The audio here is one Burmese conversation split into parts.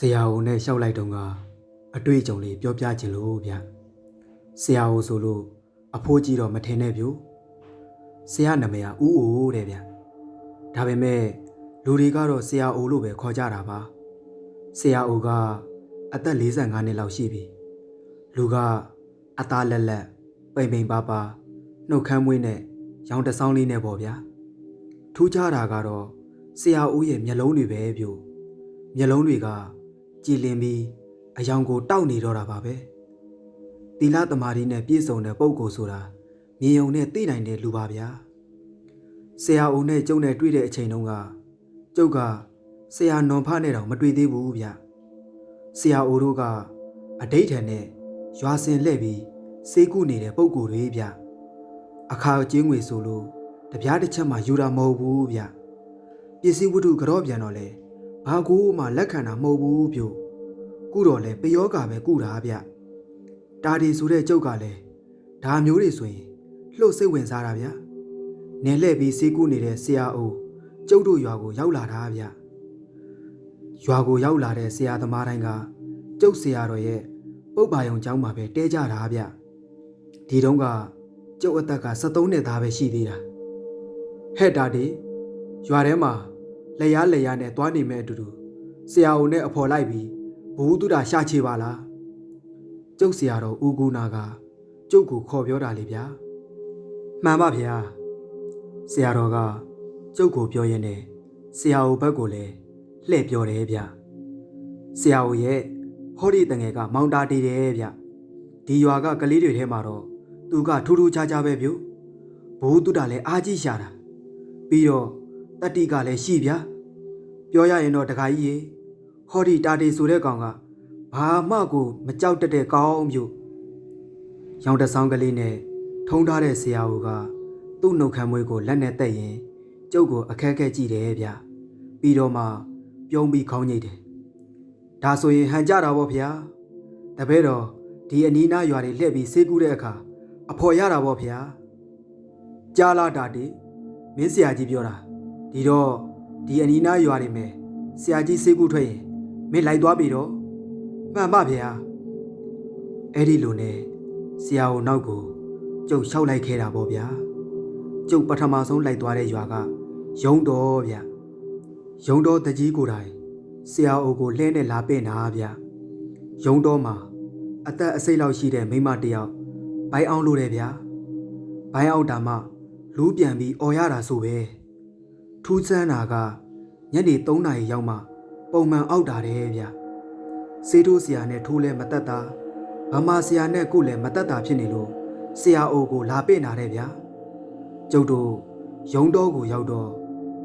ဆရာဦးနဲ့ရှောက်လိုက်တုန်းကအတွေ့အကြုံလေးပြောပြခြင်းလို့ဗျဆရာဦးဆိုလို့အဖိုးကြီးတော့မထင်နဲ့ဗျဆရာနာမည်ကဦးအိုတဲ့ဗျဒါပေမဲ့လူတွေကတော့ဆရာအိုလို့ပဲခေါ်ကြတာပါဆရာအိုကအသက်45နှစ်လောက်ရှိပြီလူကအသားလက်လက်ပိန်ပိန်ပါပါနှုတ်ခမ်းမွေးနဲ့ရောင်တဆောင်းလေးနဲ့ပေါ့ဗျာထူးခြားတာကတော့ဆရာဦးရဲ့မျက်လုံးတွေပဲဗျမျက်လုံးတွေက ကြည်လင်ပြီးအယောင်ကိုတောက်နေတော့တာပါပဲသီလသမာဓိနဲ့ပြည့်စုံတဲ့ပုံကိုယ်ဆိုတာမြင်ုံနဲ့သိနိုင်တဲ့လူပါဗျာဆရာဦးနဲ့ကျုံနဲ့တွေ့တဲ့အချိန်တုန်းကကျုပ်ကဆရာနွန်ဖနဲ့တောင်မတွေ့သေးဘူးဗျဆရာဦးတို့ကအတိတ်ထန်နဲ့ရွာစင်လှည့်ပြီးစေးကုနေတဲ့ပုံကိုယ်တွေဗျအခါကျင်းငွေဆိုလို့တပြားတစ်ချက်မှယူတာမဟုတ်ဘူးဗျပစ္စည်းဝတ္ထုကြော့ပြန်တော့လေ ဘာကူမှလက်ခံတာမဟုတ်ဘူးပြို့ကုတော့လဲပယောဂါပဲကုတာဗျတာဒီဆိုတဲ့ကျုပ်ကလည်းဒါမျိုးတွေဆိုရင်လှုပ်စိတ်ဝင်စားတာဗျနေလှည့်ပြီးစေးကုနေတဲ့ဆရာအိုကျုပ်တို့ရွာကိုရောက်လာတာဗျရွာကိုရောက်လာတဲ့ဆရာသမားတိုင်းကကျုပ်ဆရာတော်ရဲ့ပုပ်ပါယုံကျောင်းမှာပဲတဲကြတာဗျဒီတုန်းကကျုပ်အသက်က73နှစ်သားပဲရှိသေးတာဟဲ့တာဒီရွာထဲမှာ လက်ရလက်ရနဲ့သွားနေမဲ့အတူတူဆရာအုံနဲ့အဖော်လိုက်ပြီးဘ ഹു တုဒ္ဒရှာချေပါလားကျုပ်ဆရာတော်ဦးကူနာကကျုပ်ကိုခေါ်ပြောတာလေဗျာမှန်ပါဗျာဆရာတော်ကကျုပ်ကိုပြောရင်းနဲ့ဆရာအုံဘက်ကိုလည်းလှည့်ပြောတယ်ဗျဆရာအုံရဲ့ဟောဒီတငယ်ကမောင်တာတီတယ်ဗျဒီရွာကကလေးတွေထဲမှာတော့သူကထူးထူးခြားခြားပဲဗျဘ ഹു တုဒ္ဒလည်းအားကြီးရှာတာပြီးတော့ တတ္တိကလည်းရှိဗျာပြောရရင်တော့တခါကြီးရေဟောဒီတာတီဆိုတဲ့ကောင်ကဘာမှကိုမကြောက်တတ်တဲ့ကောင်းမျိုးရောင်တဆောင်းကလေးနဲ့ထုံထားတဲ့ဆရာဦးကသူ့နှုတ်ခမ်းမွေးကိုလက်နဲ့တက်ရင်ကျုပ်ကိုအခက်အခဲကြည့်တယ်ဗျပြီးတော့မှပြုံးပြီးခေါင်းညိတ်တယ်ဒါဆိုရင်ဟန်ကြတာပေါ့ဗျာတပည့်တော်ဒီအနီးနားရွာတွေလှည့်ပြီးဆေးကူးတဲ့အခါအဖော်ရတာပေါ့ဗျာကြားလာတာတီမင်းဆရာကြီးပြောတာ ဒီတော့ဒီအနီးနားရွာနေမယ်ဆရာကြီးစေးကူထွက်ရင်မင်းလိုက်သွားပြီတော့မှန်ပါဗျာအဲ့ဒီလိုနဲ့ဆရာကိုနောက်ကိုကျုပ်လျှောက်လိုက်ခဲ့တာပေါ့ဗျာကျုပ်ပထမဆုံးလိုက်သွားတဲ့ရွာကရုံတော်ဗျရုံတော်တကြီးကိုယ်တိုင်ဆရာအိုကိုလှဲနဲ့လာပင့်တာဗျရုံတော်မှာအသက်အစိတ်လောက်ရှိတဲ့မိန်းမတစ်ယောက်ဘိုင်းအောင်လို့တယ်ဗျာဘိုင်းအောင်တာမှလူးပြန်ပြီးអော်ရတာဆိုပဲ ထူးဆန်းတာကညနေ3နာရီရောက်မှပုံမှန်အောက်တာတယ်ဗျစေးထိုးဆရာနဲ့ထိုးလဲမတက်တာဗမာဆရာနဲ့ကုလည်းမတက်တာဖြစ်နေလို့ဆရာအိုကိုလာပင့်တာတဲ့ဗျကျုပ်တို့ရုံတော်ကိုရောက်တော့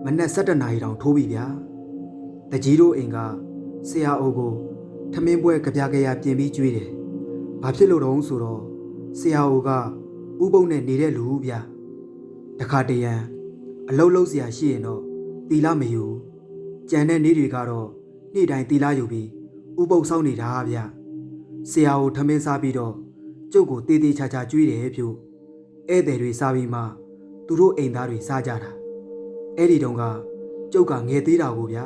မနက်7နာရီတောင်ထိုးပြီဗျာတကြီးတို့အိမ်ကဆရာအိုကိုထမင်းပွဲကြပြကြရပြင်ပြီးကျွေးတယ်ဘာဖြစ်လို့တော့ဆိုတော့ဆရာအိုကဥပုံနဲ့နေတဲ့လူဗျတခါတရံ အလုတ်လုတ်စရာရှိရင်တော့တီလာမယူကြံတဲ့နေ့တွေကတော့နေ့တိုင်းတီလာယူပြီးဥပုပ်ဆောင်နေတာဗျဆရာကိုထမင်းစားပြီးတော့ကျုပ်ကိုတေးသေးချာချာကျွေးတယ်ပြုဧည့်သည်တွေစားပြီးမှသူတို့အိမ်သားတွေစားကြတာအဲ့ဒီတုန်းကကျုပ်ကငယ်သေးတာကိုဗျာ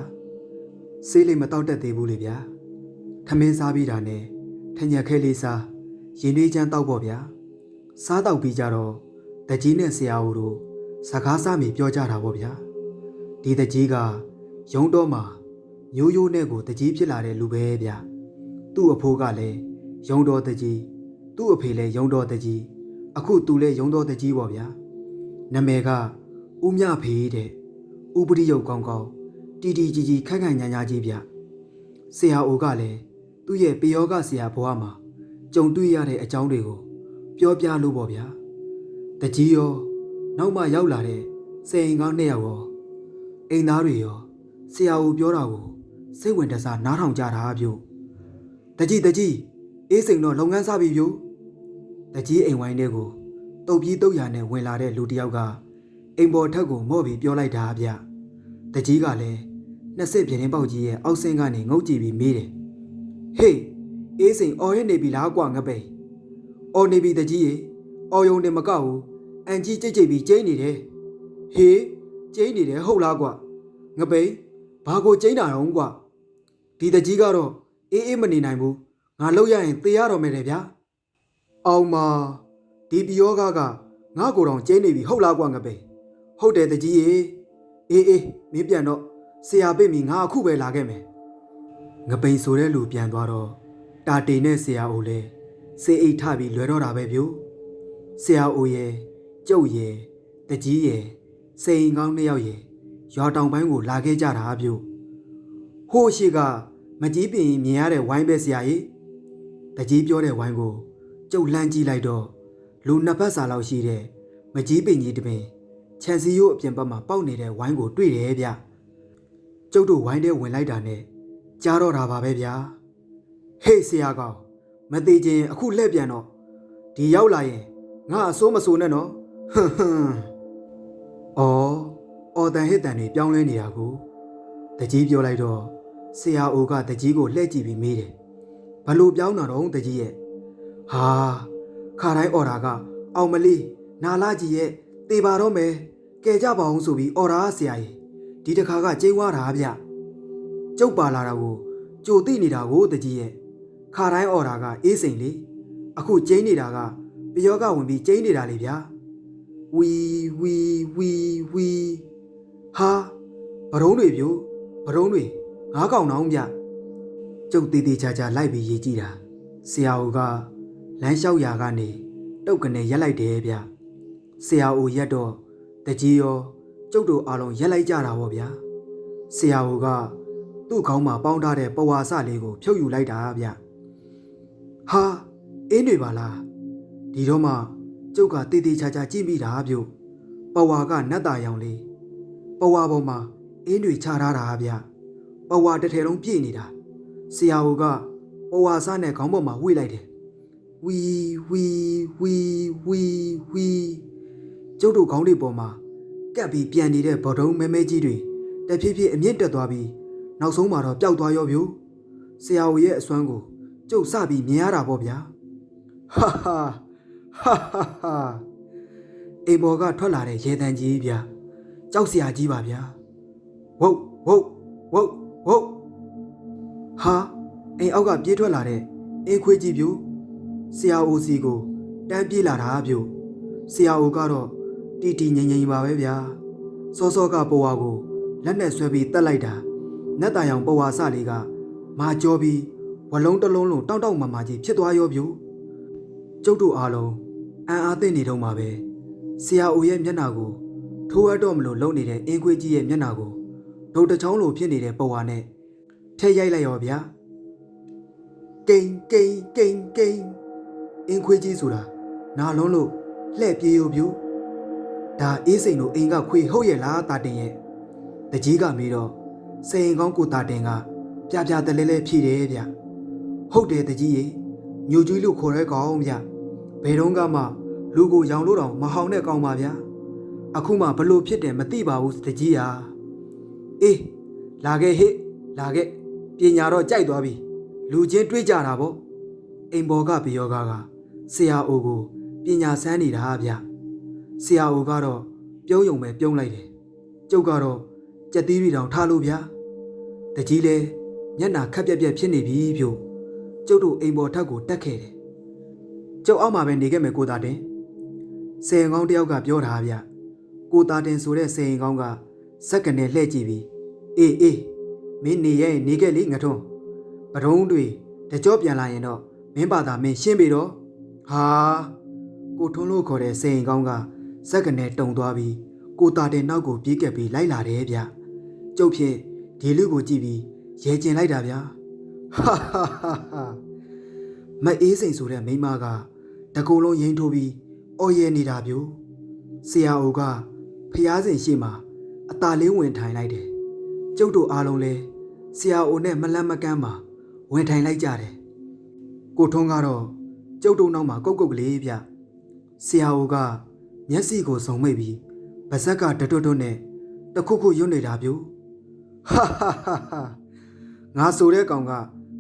ဆေးလေးမတောက်တတ်သေးဘူးလေဗျာထမင်းစားပြီးတာနဲ့ထညက်ခဲလေးစားရင်တွေးချမ်းတောက်ပေါ့ဗျာစားတောက်ပြီးကြတော့တကြီးနဲ့ဆရာတို့ စကားစမိပြောကြတာပေါ့ဗျာဒီတကြီးကရုံတော့မှာမျိုးရိုးနဲ့ကိုတကြီးဖြစ်လာတဲ့လူပဲဗျာသူ့အဖိုးကလည်းရုံတော်တကြီးသူ့အဖေလည်းရုံတော်တကြီးအခုသူလည်းရုံတော်တကြီးပေါ့ဗျာနာမည်ကဦးမြဖေးတဲ့ဥပရိယုတ်ကောင်းကောင်းတီတီကြီးကြီးခက်ခက်ညာညာကြီးဗျဆရာအိုကလည်းသူ့ရဲ့ပယောဂဆရာဘွားမှာကြုံတွေ့ရတဲ့အကြောင်းတွေကိုပြောပြလို့ပေါ့ဗျာတကြီးရော နောက်မှရောက်လာတဲ့စေအိမ်ကောင်းနှစ်ယောက်ရောအိမ်သားတွေရောဆရာဦးပြောတာကိုစိတ်ဝင်တစားနားထောင်ကြတာပြုတကြီးတကြီးအေးစိန်တော့လုပ်ငန်းစားပြီပြုတကြီးအိမ်ဝိုင်းထဲကိုတုတ်ပြီးတုတ်ရနဲ့ဝင်လာတဲ့လူတစ်ယောက်ကအိမ်ပေါ်ထက်ကိုမော့ပြီးပြောလိုက်တာဗျတကြီးကလည်းနှစ်စစ်ပြင်းပေါက်ကြီးရဲ့အောက်ဆင်းကနေငုတ်ကြည့်ပြီးမေးတယ်ဟေးအေးစိန်အော်ရနေပြီလားကွာငပိန်အော်နေပြီတကြီးရေအော်ယုံတယ်မကောက်ဘူး အန်ကြီးကြိတ်ကြိတ်ပြီးကျင်းနေတယ်ဟေးကျင်းနေတယ်ဟုတ်လားကွာငပိန်ဘာကိုကျင်းတာတော့ကွာဒီတကြီးကတော့အေးအေးမနေနိုင်ဘူးငါလောက်ရရင်သေရတော့မယ်တဲ့ဗျာအောင်မဒီပယောဂကငါကိုယ်တော်ကျင်းနေပြီဟုတ်လားကွာငပိဟုတ်တယ်တကြီးရေအေးအေးမင်းပြန်တော့ဆရာပိတ်မီငါအခုပဲလာခဲ့မယ်ငပိဆိုတဲ့လူပြန်သွားတော့တာတေနဲ့ဆရာအိုလဲစေအိတ်ထပြီးလွယ်တော့တာပဲဗျို့ဆရာအိုရဲ့ ကျုပ်ရဲ့တကြီးရဲ့စိန်ကောင်းနှစ်ယောက်ရဲ့ရွာတောင်ပိုင်းကိုလာခဲ့ကြတာဗျို့ဟိုးရှိကမကြီးပင်မြင်ရတဲ့ဝိုင်းပဲဆရာကြီးတကြီးပြောတဲ့ဝိုင်းကိုကျုပ်လှမ်းကြည့်လိုက်တော့လူနှစ်ဖက်စာလောက်ရှိတဲ့မကြီးပင်ကြီးတစ်ပင်ခြံစည်းရိုးအပြင်ဘက်မှာပေါက်နေတဲ့ဝိုင်းကိုတွေ့တယ်ဗျကျုပ်တို့ဝိုင်းထဲဝင်လိုက်တာနဲ့ကြားတော့တာပါပဲဗျာဟေးဆရာကောင်မသေးခြင်းအခုလှည့်ပြန်တော့ဒီရောက်လာရင်ငါအစိုးမစိုးနဲ့နော် ဟွန်းဟွန်းအော်အော်တန်ဟစ်တန်တွေပြောင်းလဲနေတာကိုတကြီးပြောလိုက်တော့ဆရာအိုကတကြီးကိုလှည့်ကြည့်ပြီးမေးတယ်ဘလို့ပြောင်းတာတော့တကြီးရဲ့ဟာခါတိုင်းအော်တာက အောင်မလေးနာလာကြီးရဲ့တေပါတော့မယ်ကဲကြပါအောင်ဆိုပြီးအော်တာဆရာကြီးဒီတခါကကျိန်းဝါတာဗျကျုပ်ပါလာတာကိုကြိုသိနေတာကိုတကြီးရဲ့ခါတိုင်းအော်တာကအေးစိန်လေအခုကျိန်းနေတာကပယောကဝင်ပြီးကျိန်းနေတာလေဗျာ ဝီဝီဝီဝီဟာဘရုံးတွေပြို့ဘရုံးတွေငါးကောင်တောင်းပြကျုပ်သေးသေးချာချာလိုက်ပြီးရေးကြည့်တာဆရာအိုကလမ်းလျှောက်ရာကနေတုတ်ကနေရက်လိုက်တယ်ဗျဆရာအိုရက်တော့တကြီးရောကျုပ်တို့အားလုံးရက်လိုက်ကြတာပေါ့ဗျာဆရာအိုကသူ့ခေါင်းမှာပေါင်းထားတဲ့ပဝါစလေးကို ဖြုတ်ယူလိုက်တာဗျဟာအင်းတွေပါလားဒီတော့မှ ကျုပ်ကတေးသေးချာချာကြည့်မိတာဗျပဝါကနတ်တာရောင်လေးပဝါပေါ်မှာအင်းတွေချထားတာဗျပဝါတစ်ထည်လုံးပြည့်နေတာဆရာဟိုကပဝါစားနဲ့ခေါင်းပေါ်မှာဝှေ့လိုက်တယ်ဝီဝီဝီဝီဝီကျုပ်တို့ခေါင်းတွေပေါ်မှာကပ်ပြီးပြန်နေတဲ့ဗော်တုံးမဲမဲကြီးတွေတဖြည်းဖြည်းအမြင့်တက်သွားပြီးနောက်ဆုံးမှာတော့ပျောက်သွားရောဗျိုဆရာဟိုရဲ့အစွမ်းကိုကျုပ်စပြီးမြင်ရတာပေါ့ဗျာဟာဟာ ဟာဟာဟာအိမ်ပေါ်ကထွက်လာတဲ့ရေတံကြီးဗျာကြောက်စရာကြီးပါဗျာဝုတ်ဝုတ်ဝုတ်ဝုတ်ဟာအိမ်အောက်ကပြေးထွက်လာတဲ့အိမ်ခွေးကြီးပြူဆရာအိုစီကိုတန်းပြေးလာတာပြူဆရာအိုကတော့တီတီငိမ့်ငိမ့်ပါပဲဗျာစောစောကပေါ်ဝါကိုလက်နဲ့ဆွဲပြီးတက်လိုက်တာနတ်တန်ရောင်ပေါ်ဝါစလေးကမာကြောပြီးဝလုံးတစ်လုံးလုံးတောက်တောက်မာမာကြီးဖြစ်သွားရောပြူကျုပ်တို့အားလုံး အံ့အားသင့်နေတော့မှာပဲဆရာအိုရဲ့မျက်နှာကိုထိုးအပ်တော့မလို့လုံနေတဲ့အင်းခွေးကြီးရဲ့မျက်နှာကိုဒုတ်တချောင်းလိုဖြစ်နေတဲ့ပုံဝါနဲ့ထဲရိုက်လိုက်ရောဗျာကိန်ကိန်ကိန်ကိန်အင်းခွေးကြီးဆိုတာနာလုံးလို့လှဲ့ပြေးရောပြူဒါအေးစိန်တို့အိမ်ကခွေဟုတ်ရဲ့လားတာတင်ရဲ့တကြီးကမေးတော့စိန်ကောင်းကိုတာတင်ကပြပြတလဲလဲဖြည့်တယ်ဗျဟုတ်တယ်တကြီးရေညိုကြီးလို့ခေါ်ရဲကောင်းဗျ ဘယ်တော့မှလူကိုရောင်လို့တော့မဟောင်တဲ့ကောင်းပါဗျာအခုမှဘလို့ဖြစ်တယ်မသိပါဘူးတကြီးဟာအေးလာခဲ့ဟိလာခဲ့ပညာတော့ကြိုက်သွားပြီလူချင်းတွေးကြတာပေါ့အိမ်ဘော်ကဘီယောဂါကဆရာအိုကိုပညာစမ်းနေတာဗျဆရာအိုကတော့ပြုံးယုံပဲပြုံးလိုက်တယ်ကျုပ်ကတော့ကြက်သီးရီတောင်ထားလို့ဗျာတကြီးလဲမျက်နာခက်ပြက်ပြက်ဖြစ်နေပြီဖြို့ကျုပ်တို့အိမ်ဘော်ထက်ကိုတက်ခဲ့တယ် ကျုပ်အောက်မှာပဲနေခဲ့မယ်ကိုသားတင်ဆယ်ကောင်းတယောက်ကပြောတာဗျကိုသားတင်ဆိုတဲ့ဆယ်ရင်ကောင်းကစက္ကနေလှည့်ကြည့်ပြီးအေးအေးမင်းနေရဲ့နေခဲ့လေငထုံးပဒုံးတွေတကြောပြန်လာရင်တော့မင်းပါတာမင်းရှင်းပြီတော့ဟာကိုထွန်းလို့ခေါ်တဲ့စိန်ကောင်းကစက္ကနေတုံသွားပြီးကိုတာတဲ့နောက်ကိုပြေးကပ်ပြီးလိုက်လာတယ်ဗျကျုပ်ဖြစ်ဒီလူကိုကြည့်ပြီးရဲကျင်လိုက်တာဗျာဟာဟာဟာဟာမအေးစိန်ဆိုတဲ့မိန်းမက တကူလုံးရင်ထိုးပြီးအော်ရဲနေတာပြိုဆရာအိုကဖျားစင်ရှိမှာအตาလေးဝင်ထိုင်လိုက်တယ်။ကျုပ်တို့အားလုံးလဲဆရာအိုနဲ့မလန့်မကမ်းမှာဝင်ထိုင်လိုက်ကြတယ်။ကိုထွန်းကတော့ကျုပ်တို့နောက်မှာကုတ်ကုတ်ကလေးဗျ။ဆရာအိုကမျက်စိကိုစုံမိတ်ပြီးပါဇက်ကတတွတ်တွတ်နဲ့တခုခုရွတ်နေတာပြူ။ဟာဟာဟာဟာငါဆိုတဲ့ကောင်က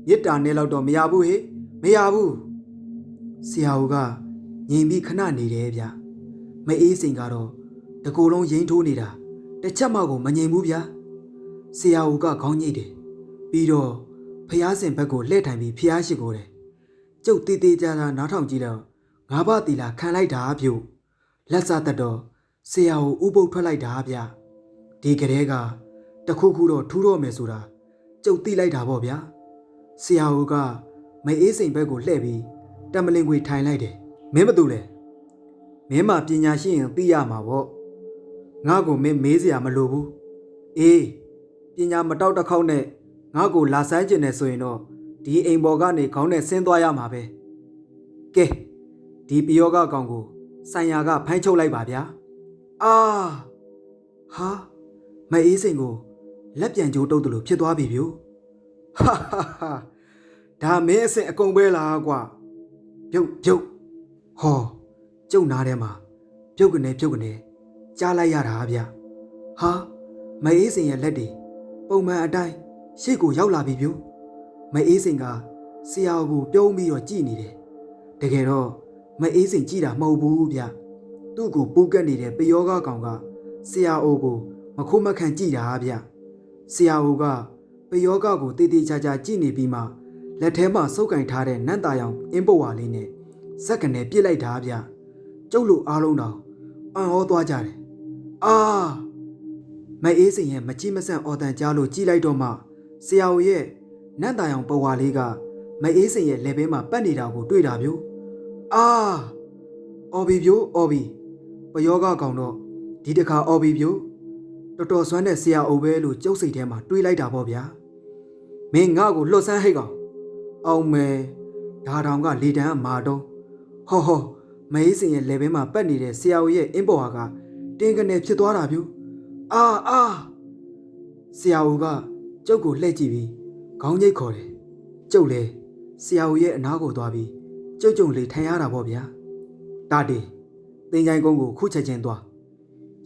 မြစ်တာနဲ့လောက်တော့မရဘူးဟေ့မရဘူး။ ဆရာအိုကငြိမ်ပြီးခဏနေတယ်ဗျ။မအေးစိန်ကတော့တကူလုံးရင်ထိုးနေတာတစ်ချက်မှကိုမငြိမ်ဘူးဗျာဆရာဦးကခေါင်းညိတ်တယ်ပြီးတော့ဖျားစင်ဘက်ကိုလှည့်ထိုင်ပြီးဖျားရှိကိုတယ်ကျုပ်တေးသေးကြတာနားထောင်ကြည့်တော့ငါးပါးတီလာခံလိုက်တာပြုတ်လက်စားတတ်တော့ဆရာကိုဥပုပ်ထွက်လိုက်တာဗျဒီကလေးကတခုခုတော့ထူးတော့မယ်ဆိုတာကျုပ်သိလိုက်တာပေါ့ဗျာဆရာကမအေးစိန်ဘက်ကိုလှည့်ပြီး တမလင်ခွေထိုင်လိုက်တယ်မင်းမတူလဲမင်းမပညာရှိရင်သိရမှာပေါ့ငါ့ကိုမင်းမေးစရာမလိုဘူးအေးပညာမတောက်တစ်ခေါက်နဲ့ငါ့ကိုလာဆိုင်ကျင်နေဆိုရင်တော့ဒီအိမ်ပေါ်ကနေခေါင်းနဲ့ဆင်းသွားရမှာပဲကဲဒီပယောဂကောင်ကိုဆိုင်ရာကဖိုင်းချုပ်လိုက်ပါဗျာအာဟာမအေးစိန်ကိုလက်ပြန်ကြိုးတုပ်တယ်လို့ဖြစ်သွားပြီဗျို့ဟာဟာဟာဒါမင်းအစ်စ်အကုန်ပဲလားကွာ ပြုတ်ပြုတ်ဟောကျုပ်နားထဲမှာပြုတ်ကနေပြုတ်ကနေကြားလိုက်ရတာဗျဟာမအေးစိန်ရဲ့လက်တွေပုံမှန်အတိုင်းရှေ့ကိုရောက်လာပြီဗျို့မအေးစိန်ကဆရာကိုပြုံးပြီးတော့ကြည်နေတယ်တကယ်တော့မအေးစိန်ကြည်တာမဟုတ်ဘူးဗျသူ့ကိုပူးကတ်နေတဲ့ပယောဂကောင်ကဆရာအိုကိုမခိုးမခံကြည်တာဗျဆရာအိုကပယောဂကိုတေးသေးချာချာကြည်နေပြီးမှ လက်ထဲမှာစုပ်ကင်ထားတဲ့နန့်တာရောင်အင်းပုတ်ဝါလေးနဲ့ဇက်ကနေပြစ်လိုက်တာဗျကျုပ်လိုအားလုံးတော့အံ့ဩသွားကြတယ်အာမအေးစိန်ရဲ့မကြည့်မဆန့်အော်တန်ကြားလို့ကြည်လိုက်တော့မှဆရာအိုရဲ့နန့်တာရောင်ပုတ်ဝါလေးကမအေးစိန်ရဲ့လက်ဘဲမှာပတ်နေတာကိုတွေ့တာမျိုးအာအော်ဘီပြိုးအော်ဘီပယောဂကောင်တော့ဒီတခါအော်ဘီပြိုးတော်တော်ဆွမ်းတဲ့ဆရာအိုပဲလို့ကျုပ်စိတ်ထဲမှာတွေးလိုက်တာပေါ့ဗျာမင်းငါ့ကိုလွတ်ဆန်းဟိတ်ကောင် အောင်မယ်ဒါတောင်ကလေတန်းအမာတော့ဟောဟောမအေးစင်ရဲ့လေဘဲမှာပတ်နေတဲ့ဆရာအိုရဲ့အင်းပေါ်ဟာကတင်းကနေဖြစ်သွားတာပြူအာအာဆရာအိုကကျုပ်ကိုလှည့်ကြည့်ပြီးခေါင်းညိတ်ခေါ်တယ်ကျုပ်လေဆရာအိုရဲ့အနားကိုသွားပြီးကျုပ်ကြုံလေးထိုင်ရတာပေါ့ဗျာတာတေတင်ချိုင်ကုန်းကိုခုချက်ချင်းသွား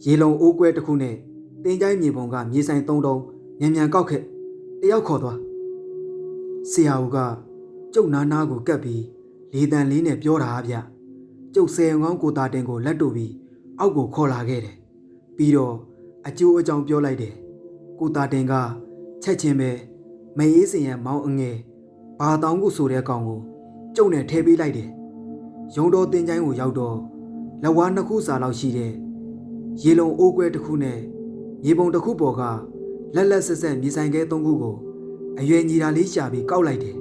ရေလုံအိုးကွဲတစ်ခုနဲ့တင်ချိုင်မြေပုံကမြေဆိုင်သုံးတုံးမြန်မြန်ကောက်ခဲ့တယောက်ခေါ်သွား ဆရာဦးကကျုပ်နားနားကိုကပ်ပြီးလေတံလေးနဲ့ပြောတာဗျကျုပ်ဆယ်ငောင်းကိုတာတင်ကိုလက်တို့ပြီးအောက်ကိုခေါ်လာခဲ့တယ်ပြီးတော့အကျိုးအကြောင်းပြောလိုက်တယ်ကိုတာတင်ကချက်ချင်းပဲမအေးစင်ရဲ့မောင်းအငယ်ဘာတောင်းကိုဆိုတဲ့ကောင်ကိုကျုပ်နဲ့ထဲပေးလိုက်တယ်ရုံတော်တင်ချိုင်းကိုရောက်တော့လက်ဝါးနှစ်ခုစာလောက်ရှိတဲ့ရေလုံအိုးကွဲတစ်ခုနဲ့မြေပုံတစ်ခုပေါ်ကလက်လက်ဆက်ဆက်မြေဆိုင်ကဲသုံးခုကို အရွယ်ညီတာလေးရှာပြီးကောက်လိုက်တယ်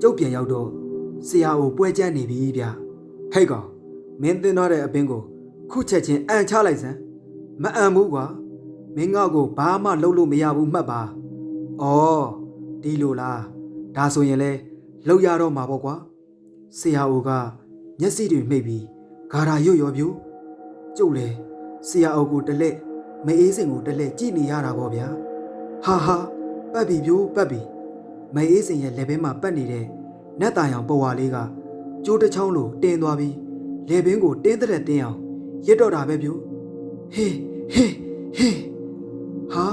ကျုပ်ပြန်ရောက်တော့ဆရာကိုပွဲကြမ်းနေပြီဗျဟဲ့ကောင်မင်းတင်တော့တဲ့အပင်ကို ခုချက်ချင်းအန်ချလိုက်စမ်းမအန်ဘူးကွာမင်းငေါ့ကိုဘာမှလုပ်လို့မရဘူးမှတ်ပါဩဒီလိုလားဒါဆိုရင်လဲလောက်ရတော့မှာပေါ့ကွာဆရာအိုကမျက်စိတွေမှိတ်ပြီးဂါရာရွတ်ရောပြူကျုပ်လေဆရာအိုကိုတလက်မအေးစင်ကိုတလက်ကြည့်နေရတာပေါ့ဗျာဟာဟာ ပတ်ပြီပြိုးပတ်ပြီမအေးစင်ရဲ့လက်ဘဲမှာပတ်နေတဲ့နတ်တာရောင်ပဝါလေးကကျိုးတစ်ချောင်းလိုတင်းသွားပြီးလေဘင်းကိုတင်းတဲ့တင်းအောင်ရစ်တော့တာပဲပြိုးဟေးဟေးဟေးဟာ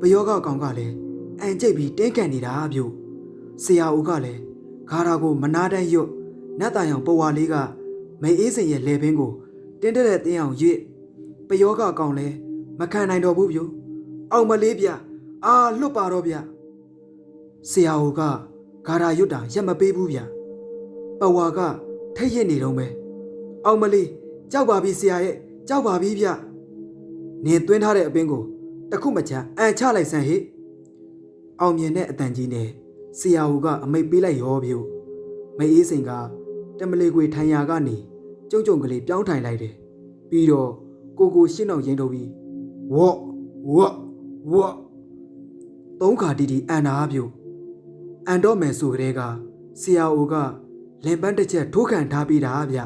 ပယောဂကောင်ကလည်းအန်ကျိတ်ပြီးတင်းကန်နေတာပြိုးဆရာဦးကလည်းဂါရာကိုမနာတန်းရွတ်နတ်တာရောင်ပဝါလေးကမအေးစင်ရဲ့လေဘင်းကိုတင်းတဲ့တင်းအောင်ရစ်ပယောဂကောင်လည်းမခံနိုင်တော့ဘူးပြိုးအောင်မလေးဗျ အာလွတ်ပါတော့ဗျဆရာဟိုကဂါရာရွတ်တာရက်မပေးဘူးဗျပဝါကထိတ်ရစ်နေတော့မယ်အောင်မလေးကြောက်ပါပြီဆရာရဲ့ကြောက်ပါပြီဗျနင်သွင်းထားတဲ့အပင်ကိုတခုမချမ်းအန်ချလိုက်စမ်းဟိအောင်မြင်တဲ့အတန်ကြီးနဲ့ဆရာဟိုကအမိတ်ပေးလိုက်ရောပြုမအေးစိန်ကတမလေးခွေထိုင်ရာကနေကျုံကျုံကလေးပြောင်းထိုင်လိုက်တယ်ပြီးတော့ကိုကိုရှင်းအောင်ရင်ထုတ်ပြီးဝေါ့ဝေါ့ဝေါ့ သုံးခါတီတီအန်နာပြုတ်အန်တော့မယ်ဆိုကြတဲ့ကဆရာအိုကလင်ပန်းတစ်ချက်ထိုးခံထားပြီးတာဗျ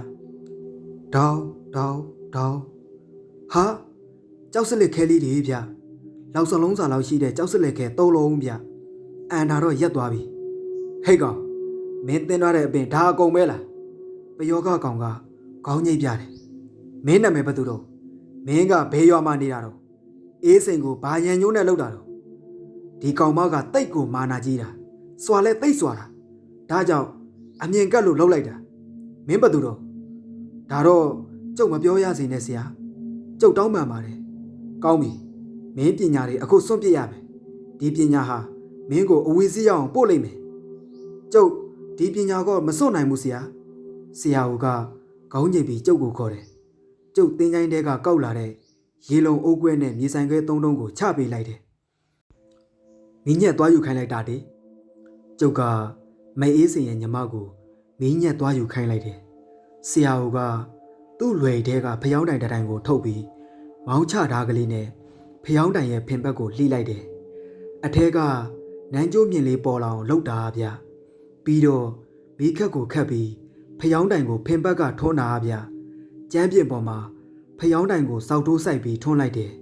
တောင်းတောင်းတောင်းဟာကြောက်စလက်ခဲလေးတွေဗျလောက်စလုံးစာလောက်ရှိတဲ့ကြောက်စလက်ခဲသုံးလုံးဗျအန်နာတော့ရက်သွားပြီဟိတ်ကောင်မင်းတင်ထားတဲ့အပင်ဒါအကုန်ပဲလားပယောဂကောင်ကခေါင်းညိတ်ပြတယ်မင်းနာမည်ဘယ်သူတော့မင်းကဘေးရွာမှနေတာတော့အေးစိန်ကိုဘာရန်ညိုးနဲ့လောက်တာတော့ ဒီကောင်မကတိတ်ကိုမာနာကြီးတာစွာလဲတိတ်စွာတာဒါကြောင့်အမြင်ကတ်လို့လှုပ်လိုက်တာမင်းဘသူတော့ဒါတော့ကျုပ်မပြောရစေနဲ့ဆရာကျုပ်တောင်းပန်ပါတယ်ကောင်းပြီမင်းပညာတွေအခုစွန့်ပစ်ရမယ်ဒီပညာဟာမင်းကိုအဝေးစီးရအောင်ပို့လိုက်မယ်ကျုပ်ဒီပညာကောမစွန့်နိုင်ဘူးဆရာဆရာဦးကခေါင်းညိတ်ပြီးကျုပ်ကိုခေါ်တယ်ကျုပ်တင်းချိုင်းတဲကကောက်လာတဲ့ရေလုံအိုးကွဲနဲ့မြေဆိုင်ခွဲသုံးတုံးကိုချပေးလိုက်တယ် မင်းညက်သွားယူခိုင်းလိုက်တာတည်းကျုပ်ကမအေးစင်ရဲ့ညီမကိုမင်းညက်သွားယူခိုင်းလိုက်တယ်ဆရာဦးကသူ့လွယ်တဲကဖျောင်းတိုင်တစ်တိုင်ကိုထုတ်ပြီးမောင်းချထားကလေးနဲ့ဖျောင်းတိုင်ရဲ့ဖင်ဘက်ကိုလှိလိုက်တယ်အထဲကနန်းကျိုးမြင်လေးပေါ်လာအောင်လှုပ်တာဗျပြီးတော့မီးခက်ကိုခတ်ပြီးဖျောင်းတိုင်ကိုဖင်ဘက်ကထွန်းတာဗျကျမ်းပြင်ပေါ်မှာဖျောင်းတိုင်ကိုစောက်တိုးဆိုင်ပြီးထွန်းလိုက်တယ်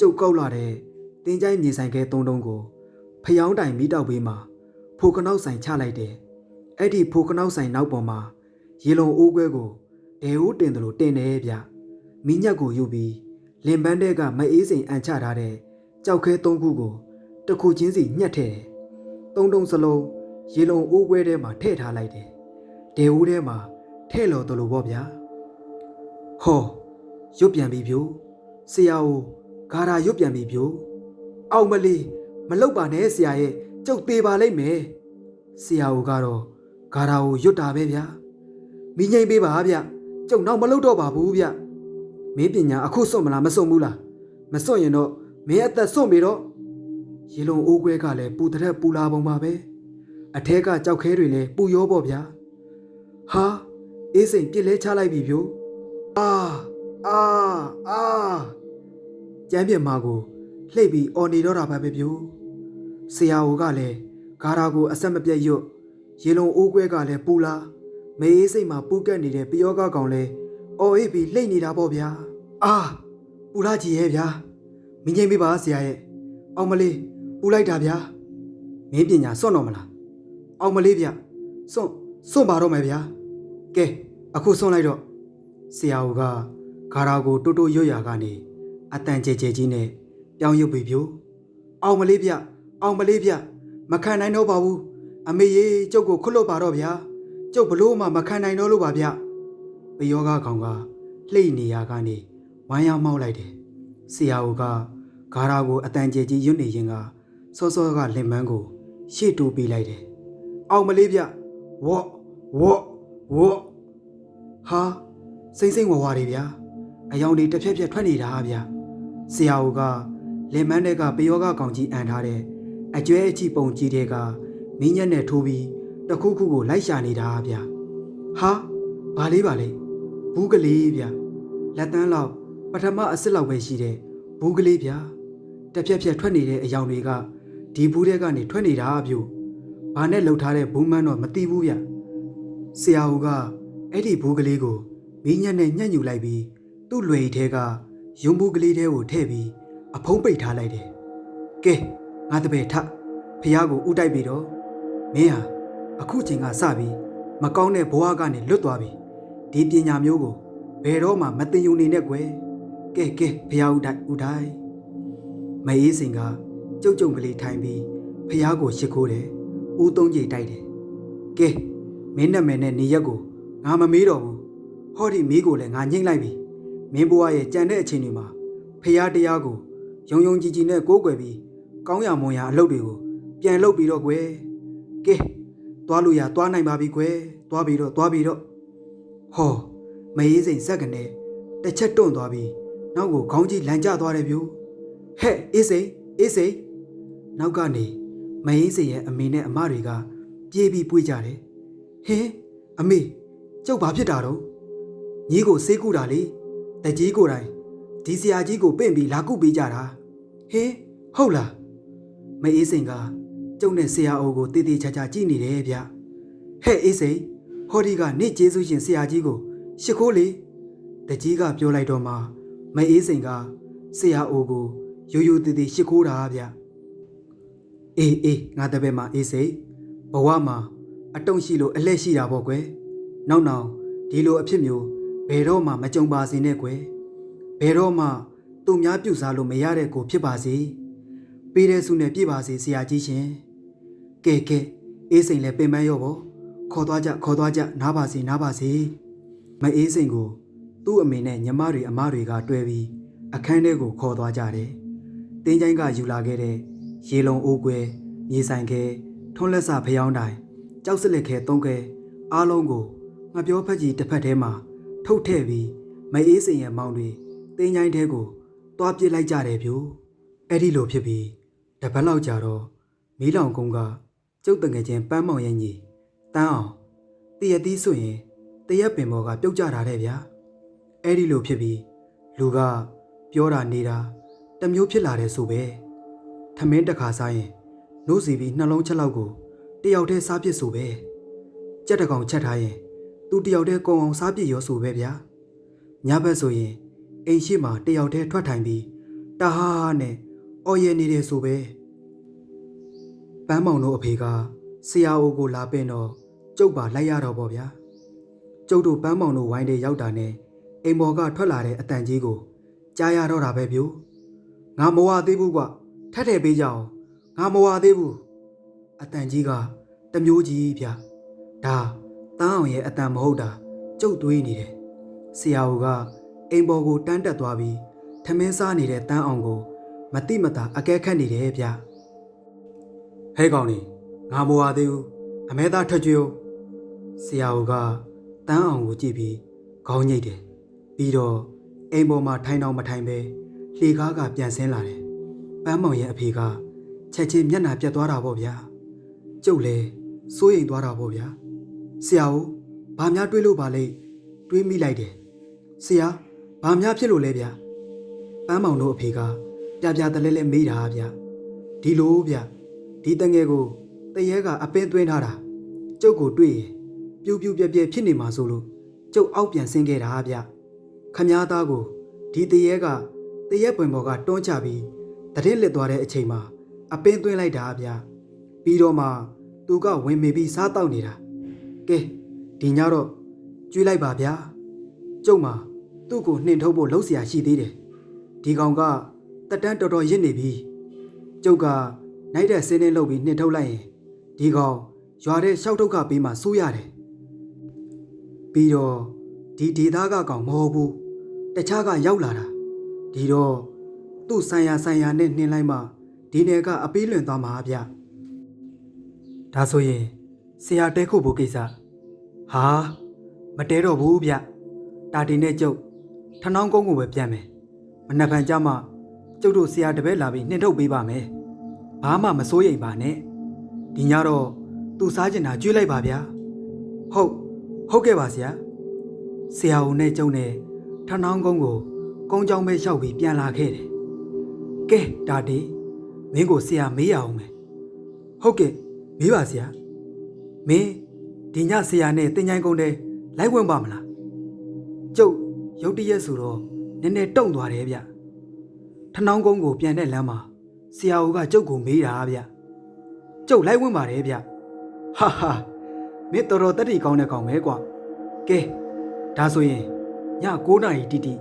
ကျုပ်ကောက်လာတဲ့တင်းကြိုင်းမြေဆိုင်ကဲသုံးတုံးကို ဖျောင်းတိုင်မီးတောက်ပေးမှာဖိုကနောက်ဆိုင်ချလိုက်တယ်အဲ့ဒီဖိုကနောက်ဆိုင်နောက်ပေါ်မှာရေလုံအိုးခွဲကိုဒဲဦးတင်တယ်လို့တင်တယ်ဗျမီးညက်ကိုယူပြီးလင်ပန်းတဲ့ကမအေးစိန်အန်ချထားတဲ့ကြောက်ခဲသုံးခုကိုတစ်ခုချင်းစီညှက်ထည့်တယ်သုံးတုံးစလုံးရေလုံအိုးခွဲထဲမှာထည့်ထားလိုက်တယ်ဒဲဦးထဲမှာထည့်လော်တယ်လို့ပေါ့ဗျာဟောရွတ်ပြန်ပြီဖြိုဆရာဦးဂါရာရွတ်ပြန်ပြီဖြိုအောင်မလီ မလောက်ပါနဲ့ဆရာရဲ့ကျုပ်သေးပါလိမ့်မယ်ဆရာဦးကတော့ဂါရာကိုရွတ်တာပဲဗျာမိငိမ့်ပေးပါဗျကျုပ်နောက်မလောက်တော့ပါဘူးဗျမင်းပညာအခုစွန့်မလားမစွန့်ဘူးလားမစွန့်ရင်တော့မင်းအသက်စွန့်ပြီတော့ရေလုံအိုးခွဲကလည်းပူတဲ့ပူလာပုံပါပဲအထဲကကြောက်ခဲတွေလည်းပူရောပေါ့ဗျာဟာအေးစိန်ပြစ်လဲချလိုက်ပြီဖြိုအာအာအာကျမ်းပြမာကိုလှိပ်ပြီးအော်နေတော့တာပဲပဲဖြို ဆရာအိုကလည်းဂါရာကိုအဆက်မပြတ်ရွတ်ရေလုံအိုးခွဲကလည်းပူလာမေးအေးစိတ်မှာပူကက်နေတဲ့ပယောဂကောင်လဲအော်အေးပြီးလှိတ်နေတာပေါ့ဗျာအာပူလာကြည့်ရဲ့ဗျာမင်းငိမ့်ပေးပါဆရာရဲ့အောင်မလေးပူလိုက်တာဗျာမင်းပညာစွန့်တော့မလားအောင်မလေးဗျစွန့်စွန့်ပါတော့မယ်ဗျာကဲအခုစွန့်လိုက်တော့ဆရာဦးကဂါရာကိုတိုးတိုးရွတ်ရာကနေအတန်ကြဲကြဲကြီးနဲ့ပြောင်းရုပ်ပြီးပြိုအောင်မလေးဗျ အောင်မလေးဗျမခံနိုင်တော့ပါဘူးအမေရေကျုပ်ကိုခွတ်လို့ပါတော့ဗျာကျုပ်ဘလို့မှမခံနိုင်တော့လို့ပါဗျပယောဂကောင်ကလှိတ်နေရာကနေဝမ်းရောက်မောက်လိုက်တယ်ဆရာဦးကဂါရာကိုအတန်ကြဲကြီးရွတ်နေရင်ကစောစောကလင်မန်းကို ရှေ့တိုးပေးလိုက်တယ်အောင်မလေးဗျဝေါ့ဝေါ့ဝေါ့ဟာစိမ့်စိမ့်ဝါဝါတွေဗျာအယောင်တွေတစ်ဖြက်ဖြက်ထွက်နေတာဗျာဆရာဦးကလင်မန်းတဲ့ကပယောဂကောင်ကြီးအန်ထားတဲ့ အကျွဲအချီပုံကြီးတဲ့ကမင်းညက်နဲ့ထိုးပြီးတစ်ခုခုကိုလိုက်ရှာနေတာဗျာဟာဘာလေးပါလဲဘူးကလေးဗျာလက်တန်းလောက်ပထမအစ်စ်လောက်ပဲရှိတဲ့ဘူးကလေးဗျာတစ်ဖြက်ဖြက်ထွက်နေတဲ့အယောင်တွေကဒီဘူးတဲ့ကနေထွက်နေတာဗျို့ဘာနဲ့လှုပ်ထားတဲ့ဘူးမန်းတော့မသိဘူးဗျဆရာဦးကအဲ့ဒီဘူးကလေးကိုမင်းညက်နဲ့ညှက်ညူလိုက်ပြီးသူ့လွယ်ထဲကယုံဘူးကလေးထဲကိုထည့်ပြီးအဖုံးပိတ်ထားလိုက်တယ်ကဲ ငါတပည့်ထဖះကိုဥတိုက်ပြီးတော့မင်းဟာအခုချိန်ကစပြီးမကောင်းတဲ့ဘဝကနေလွတ်သွားပြီဒီပညာမျိုးကိုဘယ်တော့မှမသိယူနေနဲ့ကွယ်ကဲကဲဖះဥတိုက်ဥတိုက်မအေးစင်ကကြုတ်ကြုံကလေးထိုင်ပြီးဖះကိုရှ िख ိုးတယ်ဦးသုံးကြီးတိုက်တယ်ကဲမင်းနဲ့မယ်နဲ့နေရက်ကိုငါမမေးတော့ဘူးဟောဒီမီးကိုလည်းငါညှိမ့်လိုက်ပြီမင်းဘဝရဲ့ကြံတဲ့အချိန်တွေမှာဖះတရားကိုယုံယုံကြည်ကြည်နဲ့ကိုးကွယ်ပြီး ကောင်းရမွန်ရအလုပ်တွေကိုပြန်လုပ်ပြီးတော့ကွယ်ကဲသွားလို့ရသွားနိုင်ပါပြီကွယ်သွားပြီးတော့သွားပြီးတော့ဟောမအေးစိန်စက်ကနေတစ်ချက်တွန့်သွားပြီးနောက်ကိုခေါင်းကြီးလန်ကျသွားတယ်ဗျို့ဟဲ့အေးစိန်အေးစိန်နောက်ကနေမအေးစိန်ရဲ့အမေနဲ့အမတွေကပြေးပြီးပွေးကြတယ်ဟင်းအမေကျုပ်ဘာဖြစ်တာတော့ညီကိုစေးကူတာလေတကြီးကိုယ်တိုင်ဒီဆရာကြီးကိုပင့်ပြီးလာကုပေးကြတာဟင်းဟုတ်လား မအေးစိန်ကကျုံနဲ့ဆရာအိုကိုတည်တည်ချာချာကြည့်နေတယ်ဗျဟဲ့အေးစိန်ဟောဒီကနေကျေးဇူးရှင်ဆရာကြီးကိုရှ िख ိုးလေတကြီးကပြောလိုက်တော့မှမအေးစိန်ကဆရာအိုကိုရိုးရိုးတည်တည်ရှ िख ိုးတာဗျအေးအေးငါတပည့်မှာအေးစိန်ဘဝမှာအတုံးရှိလို့အလှည့်ရှိတာပေါ့ကွယ်နောက်နောက်ဒီလိုအဖြစ်မျိုးဘယ်တော့မှမကြုံပါစေနဲ့ကွယ်ဘယ်တော့မှသူများပြုစားလို့မရတဲ့ကိုဖြစ်ပါစေ ပေးတဲ့ဆုနဲ့ပြည့်ပါစေဆရာကြီးရှင်ကဲကဲအေးစိန်လည်းပင်ပန်းရောပေါ့ခေါ်သွားကြခေါ်သွားကြနားပါစေနားပါစေမအေးစိန်ကို သူ့အမေနဲ့ညီမတွေအမတွေကတွဲပြီးအခန်းထဲကိုခေါ်သွားကြတယ်တင်းချိုင်းကယူလာခဲ့တဲ့ရေလုံအိုးကွဲမြေဆိုင်ခဲထွန်းလက်စာဖျောင်းတိုင်ကြောက်စလက်ခဲသုံးခဲအားလုံးကိုငါပြောဖက်ကြီးတစ်ဖက်ထဲမှာထုတ်ထည့်ပြီးမအေးစင်ရဲ့မောင်တွေတင်းញိုင်းတဲကိုတွားပစ်လိုက်ကြတယ်ဗျို့အဲ့ဒီလိုဖြစ်ပြီး တပတ်လောက်ကြာတော့မီးလောင်ကုန်းကကျုပ်တငယ်ချင်းပန်းမောင်ရဲ့ညီတန်းအောင်တရသီးဆိုရင်တရက်ပင်ပေါ်ကပြုတ်ကြတာတဲ့ဗျာအဲ့ဒီလိုဖြစ်ပြီးလူကပြောတာနေတာတစ်မျိုးဖြစ်လာတယ်ဆိုပဲထမင်းတစ်ခါစားရင်နို့စီပြီးနှလုံးချက်လောက်ကိုတယောက်တည်းစားပစ်ဆိုပဲကြက်တကောင်ချက်ထားရင်သူတယောက်တည်းကုံအောင်စားပစ်ရောဆိုပဲဗျာညဘက်ဆိုရင်အိမ်ရှိမှာတယောက်တည်းထွက်ထိုင်ပြီးတဟားဟားနဲ့ အော်ရနေတယ်ဆိုပဲပန်းမောင်တို့အဖေကဆရာအိုကိုလာပင့်တော့ကျုပ်ပါလိုက်ရတော့ပေါ့ဗျာကျုပ်တို့ပန်းမောင်တို့ဝိုင်းတဲ့ရောက်တာနဲ့အိမ်ပေါ်ကထွက်လာတဲ့အတန်ကြီးကိုကြားရတော့တာပဲဗျို့ငါမဝသေးဘူးကွထက်ထည့်ပေးကြအောင်ငါမဝသေးဘူးအတန်ကြီးကတမျိုးကြီးဗျာဒါတန်းအောင်ရဲ့အတန်မဟုတ်တာကျုပ်တွေးနေတယ်ဆရာအိုကအိမ်ပေါ်ကိုတန်းတက်သွားပြီးထမင်းစားနေတဲ့တန်းအောင်ကို မတိမတာအကဲခတ်နေတယ်ဗျာဟဲကောင်နေငါမဝသေးဘူးအမဲသားထွက်ကြွေဆရာအိုကတန်းအောင်ကိုကြည့်ပြီးခေါင်းညိတ်တယ်ပြီးတော့အိမ်ပေါ်မှာထိုင်တော့မထိုင်ပဲလှေကားကပြန်ဆင်းလာတယ်ပန်းမောင်ရဲ့အဖေကချက်ချင်းမျက်နှာပြတ်သွားတာပေါ့ဗျာကျုပ်လည်းစိုးရိမ်သွားတာပေါ့ဗျာဆရာအိုဘာများတွေးလို့ပါလဲတွေးမိလိုက်တယ်ဆရာဘာများဖြစ်လို့လဲဗျာပန်းမောင်တို့အဖေက ပြပြတလဲလဲမေးတာဗျာဒီလိုဗျာဒီတငယ်ကိုတရေကအပင်းသွင်းထားတာကျုပ်ကိုတွေ့ရင်ပြူးပြူးပြက်ပြက်ဖြစ်နေမှာဆိုလို့ကျုပ်အောက်ပြန်ဆင်းခဲ့တာဗျခမားသားကိုဒီတရေကတရေပွင်ပေါ်ကတွန်းချပြီးတရင်လက်သွားတဲ့အချိန်မှာအပင်းသွင်းလိုက်တာဗျပြီးတော့မှသူကဝင်မေပြီးစားတောက်နေတာကဲဒီညတော့ကျွေးလိုက်ပါဗျာကျုပ်မှာသူ့ကိုနှင်ထုတ်ဖို့လှုပ်เสียရှိသေးတယ်ဒီကောင်က တက်တန်းတော်တော်ရစ်နေပြီကျုပ်ကနိုင်တဲ့စင်းနေလုပ်ပြီးနှင်ထုတ်လိုက်ရင်ဒီကောင်ရွာတဲ့ရှောက်ထုတ်ခပေးမှစိုးရတယ်ပြီးတော့ဒီဒေသကကောင်မဟုတ်ဘူးတခြားကရောက်လာတာဒီတော့သူ့ဆိုင်ရာဆိုင်ရာနဲ့နှင်လိုက်မှဒီနယ်ကအပေးလွင်သွားမှာဗျဒါဆိုရင်ဆရာတဲခုဖို့ကိစ္စဟာမတဲတော့ဘူးဗျတာတီနဲ့ကျုပ်ထနောင်းကုန်းကိုပဲပြန်မယ်မနှက်ဖန်ကြမှာ ကျုပ်တို့ဆရာတပည့်လာပြီးနှင်ထုတ်ပေးပါမယ်ဘာမှမစိုးရိမ်ပါနဲ့ဒီညတော့သူစားကျင်တာကျွေးလိုက်ပါဗျာဟုတ်ဟုတ်ကဲ့ပါဆရာဆရာဦးနဲ့ကျုံနဲ့ထနောင်းကုန်းကိုကုန်းချောင်းပဲလျှောက်ပြီးပြန်လာခဲ့တယ်ကဲတာတီမင်းကိုဆရာမေးရအောင်မယ်ဟုတ်ကဲ့မေးပါဆရာမင်းဒီညဆရာနဲ့တင်ချိုင်းကုန်းတဲ့လိုက်ဝင်ပါမလားကျုပ်ရုတ်တရက်ဆိုတော့နည်းနည်းတုံသွားတယ်ဗျ ထနောင်းကုန်းကိုပြန်တဲ့လမ်းမှာဆရာဦးကကျုပ်ကိုမေးတာဗျကျုပ်လိုက်ဝင်ပါတယ်ဗျဟာဟာမင်းတော်တော်တက်တီကောင်းတဲ့ကောင်ပဲကွာကဲဒါဆိုရင်ည9နာရီတိတိ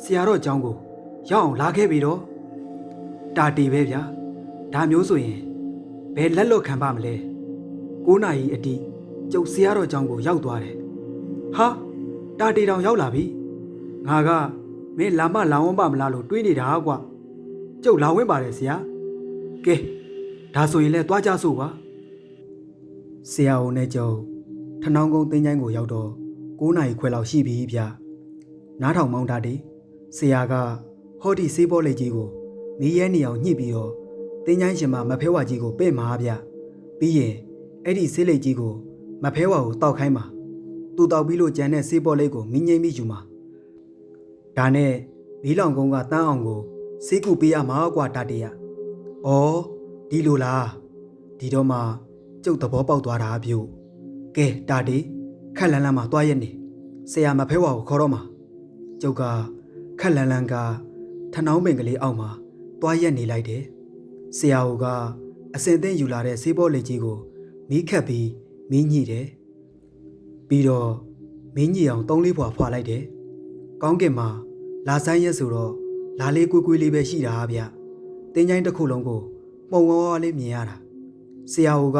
ဆရာတော်ကျောင်းကိုရောက်အောင်လာခဲ့ပြီတော့တာတီပဲဗျာဒါမျိုးဆိုရင်ဘယ်လက်လွတ်ခံပါမလဲ9နာရီအတိကျုပ်ဆရာတော်ကျောင်းကိုရောက်သွားတယ်ဟာတာတီတောင်ရောက်လာပြီငါကမင်းလာမလာဝန်းပါမလားလို့တွေးနေတာကွာ ကျုပ်လာဝန်းပါတယ်ဆရာကဲဒါဆိုရင်လည်းသွားကြစို့ပါဆရာဦးနဲ့ကျုပ်ထနောင်းကုန်းတင်းချိုင်းကိုရောက်တော့9နာရီခွဲလောက်ရှိပြီဗျနားထောင်မောင်းတာတီဆရာကဟောဒီစေးဘောလေးကြီးကိုမီးရဲနေအောင်ညှိပြီးတော့တင်းချိုင်းရှင်မမဖဲဝါကြီးကိုပဲ့မှာဗျပြီးရင်အဲ့ဒီဆေးလိတ်ကြီးကိုမဖဲဝါကိုတောက်ခိုင်းပါသူတောက်ပြီးလို့ကြံတဲ့ဆေးဘောလေးကိုမင်းငိမ့်ပြီးယူမှာဒါနဲ့မီးလောင်ကုန်းကတန်းအောင်ကို ဆေးကူပေးရမှာကွာတာတရဩဒီလိုလားဒီတော့မှကျုပ်သဘောပေါက်သွားတာပြုကဲတာတီခက်လန်းလန်းမှာသွားရက်နေဆရာမဖဲဝါကိုခေါ်တော့မှာကျုပ်ကခက်လန်းလန်းကထနောင်းပင်ကလေးအောက်မှာသွားရက်နေလိုက်တယ်ဆရာဟိုကအစင်သင်းယူလာတဲ့ဆေးဘောလေးကြီးကိုမီးခတ်ပြီးမီးညှိတယ်ပြီးတော့မင်းကြီးအောင်သုံးလေးဖွာဖွာလိုက်တယ်ကောင်းကင်မှာလာဆိုင်ရက်ဆိုတော့ လာလေးကွေးကွေးလေးပဲရှိတာဗျတင်းချိုင်းတစ်ခုလုံးကိုပုံဝါးဝါးလေးမြင်ရတာဆရာဟိုက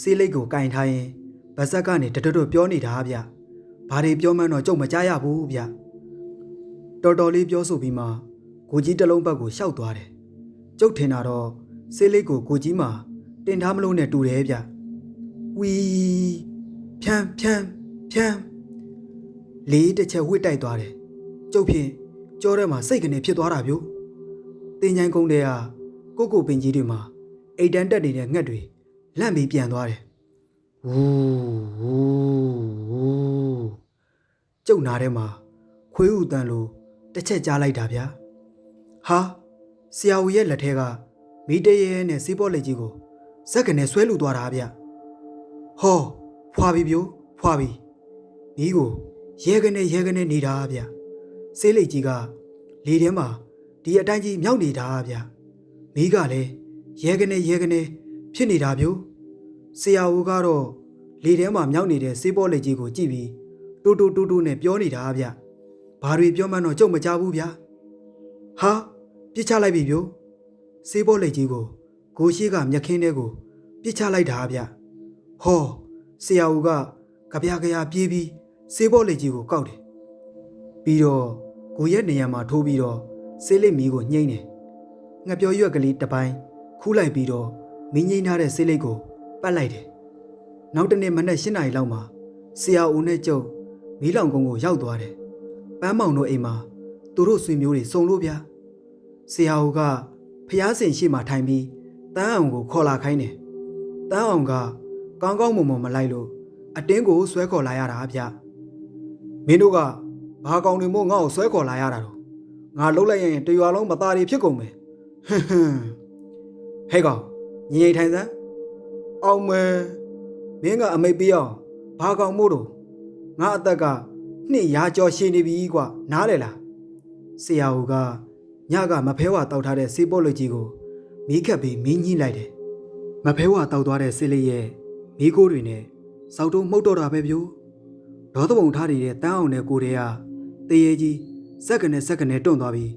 ဆေးလိတ်ကိုကင်ထားရင်ဗဇက်ကနေတတွတ်တွတ်ပြောနေတာဗျဘာတွေပြောမှန်းတော့ကြုံမကြားရဘူးဗျတော်တော်လေးပြောဆိုပြီးမှကိုကြီးတစ်လုံးဘက်ကိုရှောက်သွားတယ်ကျုပ်ထင်တာတော့ဆေးလိတ်ကိုကိုကြီးမှာတင်ထားမလို့နဲ့တူတယ်ဗျဝီဖြန်းဖြန်းဖြန်းလေးတစ်ချက်ဝှစ်တိုက်သွားတယ်ကျုပ်ဖြင့် ကြောထဲမှာစိတ်ကနေဖြစ်သွားတာဗျို့တင်ချိုင်းကုန်းတဲ့ကကိုကိုပင်ကြီးတွေမှာအိတ်တန်းတက်နေတဲ့ငှက်တွေလန့်ပြီးပြန်သွားတယ်ဝူးဝူးဝူးကျုပ်နာထဲမှာခွေးဥတန်လိုတစ်ချက်ကြားလိုက်တာဗျာဟာဆရာဦးရဲ့လက်ထဲကမီးတရဲနဲ့စီးပေါ်လက်ကြီးကိုဇက်ကနေဆွဲလူသွားတာဗျဟောဖွာပြီဗျို့ဖွာပြီမီးကိုရဲကနေရဲကနေနေတာဗျ ဆေးလိတ်ကြီးကလေထဲမှာဒီအတိုင်းကြီးမြောက်နေတာဗျမီးကလည်းရဲကနေရဲကနေဖြစ်နေတာဗျို့ဆရာဦးကတော့လေထဲမှာမြောက်နေတဲ့ဆေးပေါ်လက်ကြီးကိုကြည့်ပြီးတူတူတူတူနဲ့ပြောနေတာဗျဘာတွေပြောမှန်းတော့ကြုံမကြဘူးဗျဟာပြစ်ချလိုက်ပြီဗျို့ဆေးပေါ်လက်ကြီးကိုကိုရှိကမြက်ခင်းတဲ့ကိုပြစ်ချလိုက်တာဗျဟောဆရာဦးကကြပြကြရပြေးပြီးဆေးပေါ်လက်ကြီးကိုကောက်တယ်ပြီးတော့ ကိုရဲ့နေရာမှာထိုးပြီးတော့ဆေးလိပ်မီးကိုညှိမ့်တယ်ငှက်ပြောရွက်ကလေးတစ်ပိုင်းခူးလိုက်ပြီးတော့မင်းငိမ့်ထားတဲ့ဆေးလိပ်ကိုပတ်လိုက်တယ်နောက်တနေ့မနက်၈နာရီလောက်မှာဆရာဦးနဲ့ကျုပ်မီးလောင်ကုန်းကိုရောက်သွားတယ်ပန်းမောင်တို့အိမ်မှာသူတို့ဆွေမျိုးတွေစုံလို့ဗျာဆရာဦးကဖျားစင်ရှိမှထိုင်ပြီးတန်းအောင်ကိုခေါ်လာခိုင်းတယ်တန်းအောင်ကကောင်းကောင်းမွန်မွန်မလိုက်လို့အတင်းကိုဆွဲခေါ်လာရတာဗျမင်းတို့က ဘာကောင်တွေမို့ငါ့ကိုဆွဲခေါ်လာရတာတော့ငါလှုပ်လိုက်ရင်တရွာလုံးမသားတွေဖြစ်ကုန်မယ်ဟွန်းဟွန်းဟဲ့ကောင်ညီညီထိုင်စမ်းအောင်မယ်မင်းကအမိတ်ပေးအောင်ဘာကောင်မို့တော့ငါအသက်ကနှစ်ရာကျော်ရှည်နေပြီကွာနားလေလားဆရာဦးကညကမဖဲဝါတောက်ထားတဲ့စေးပေါ်လူကြီးကိုမီးခတ်ပြီးမင်းကြီးလိုက်တယ်မဖဲဝါတောက်သွားတဲ့ဆေးလေးရဲ့မီးကိုးတွေနဲ့စောက်တုံးမှုတ်တော့တာပဲဗျို့ဒေါသပုံထားနေတဲ့တန်းအောင်တဲ့ကိုတွေက တရေကြီးစက်ကနေစက်ကနေတွန့်သွားပြီး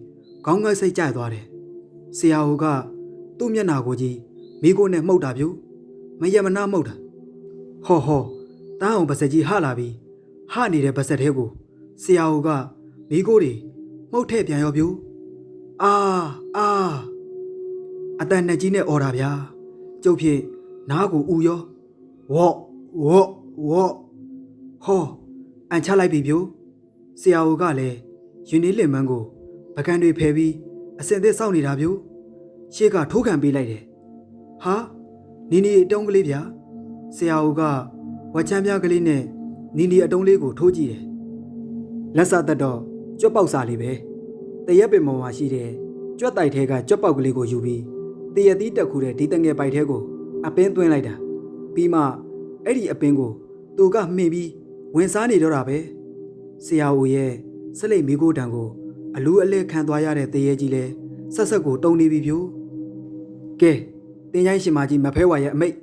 ခေါင်းငယ်စိတ်ကြသွားတယ်ဆရာဦးကသူ့မျက်နာကိုကြီးမီးကိုးနဲ့မှုတ်တာဗျို့မယမနာမှုတ်တာဟောဟောတန်းအောင်ပါစက်ကြီးဟလာပြီးဟနေတဲ့ပါစက်သေးကိုဆရာဦးကမီးကိုးတွေမှုတ်ထဲ့ပြန်ရောဗျို့အာအာအတန်နဲ့ကြီးနဲ့အော်တာဗျာကျုပ်ဖြစ်နားကိုဥရောဝေါ့ဝေါ့ဝေါ့ဟောအန်ချလိုက်ပြီဗျို့ ဆရာဦးကလည်းယူနီလင်မန်းကိုပကံတွေဖယ်ပြီးအစင်သစ်စောင့်နေတာဗျို့ရှေ့ကထိုးခံပေးလိုက်တယ်ဟာနီနီအတုံးကလေးဗျာဆရာဦးကဝက်ချမ်းပြားကလေးနဲ့နီနီအတုံးလေးကိုထိုးကြည့်တယ်လက်စသက်တော့ကြွက်ပေါက်စာလေးပဲတရက်ပင်ပေါ်မှာရှိတဲ့ကြွက်တိုက်ထဲကကြွက်ပေါက်ကလေးကိုယူပြီးတရက်သီးတက်ခူတဲ့ဒီတငယ်ပိုက်ထဲကိုအပင်းသွင်းလိုက်တာပြီးမှအဲ့ဒီအပင်းကိုသူကမှင်ပြီးဝင်စားနေတော့တာပဲ ဆရာဦးရဲ့စလိတ်မီကိုတံကိုအလူးအလဲခံသွားရတဲ့တရေကြီးလဲဆက်ဆက်ကိုတုံနေပြီဖြို့ကဲတင်းချိုင်းရှင်မကြီးမဖဲဝါရဲ့အမိတ်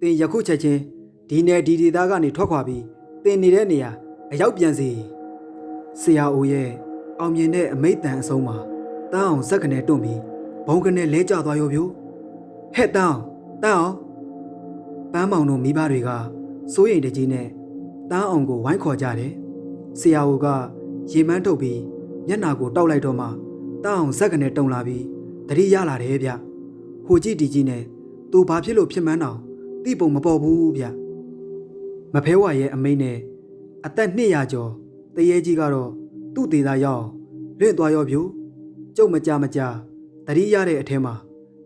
တင်းယခုချက်ချင်းဒီနယ်ဒီဒေသကနေထွက်ခွာပြီးတင်းနေတဲ့နေရာအရောက်ပြန်စီဆရာဦးရဲ့အောင်မြင်တဲ့အမိတ်တန်အဆုံးမှာတန်းအောင်ဇက်ကနေတွန့်ပြီးဘုံကနေလဲကျသွားရောဖြို့ဟဲ့တန်းအောင်တန်းအောင်ပန်းမောင်တို့မိဘတွေကစိုးရိမ်တကြီးနဲ့တန်းအောင်ကိုဝိုင်းခေါ်ကြတယ် ဆရာဦးကရေမန်းထုတ်ပြီးမျက်နာကိုတောက်လိုက်တော့မှတန်းအောင်ဇက်ကနေတုံလာပြီးတတိရလာတယ်ဗျဟိုကြည့်ဒီကြီးနဲ့သူဘာဖြစ်လို့ဖြစ်မှန်းတော့တိပုံမပေါ်ဘူးဗျမဖဲဝါရဲ့အမိတ်နဲ့အသက်200ကျော်တရေကြီးကတော့သူ့သေးသားရောက်လွင့်သွားရောဗျို့ကျုပ်မကြမကြတတိရတဲ့အထဲမှာ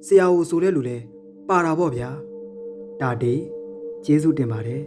ဆရာဦးဆိုတဲ့လူလဲပါတာပေါ့ဗျာတာတေကျေးဇူးတင်ပါတယ်